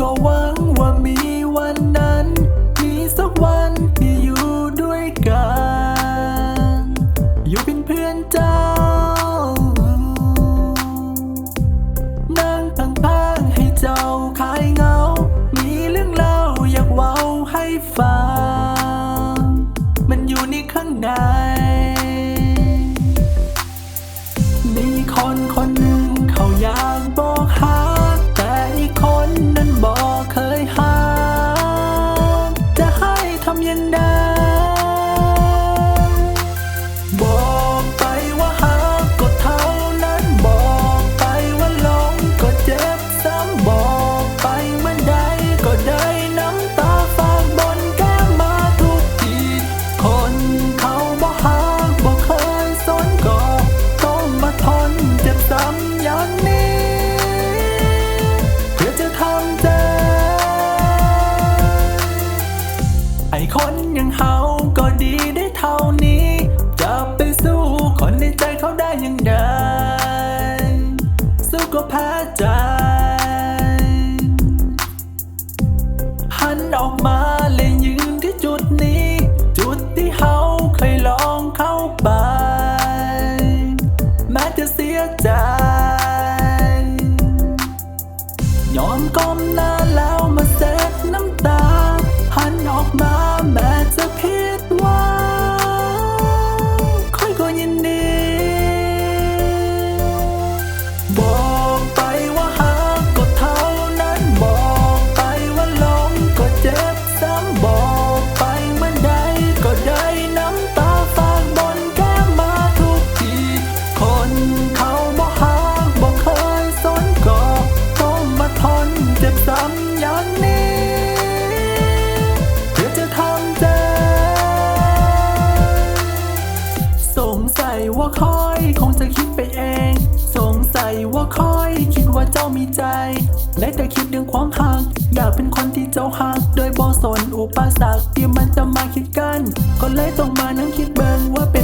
ก็หวังว่ามีวันนั้น มีสักวันที่อยู่ด้วยกัน อยู่เป็นเพื่อนเจ้า นั่งพังๆให้เจ้าคลายเหงา มีเรื่องเล่าอยากเว้าให้ฟัง มันอยู่ในข้างใน คนอยังเฮาก็ดีได้เท่านี้ จะไปสู้คนในใจเขาได้ยังไงสู้ก็แพ้ใจหันออกมาเลยยืนที่จุดนี้ จุดที่เฮาเคยลองเข้าไป แม้จะเสียใจ ยอมก้มหน้าแล้วมาเซ็ดน้ำตา ออกมาแม้จะผิด อยคงจะคิดไปเอง สงสัยว่าคอย คิดว่าเจ้ามีใจ และแต่คิดถึงความห่าง อยากเป็นคนที่เจ้าห่าง โดยบอสนอุปสรรคที่มันจะมาคิดกัน ก็เลยต้องมานั่งคิดเบิงว่าเป็น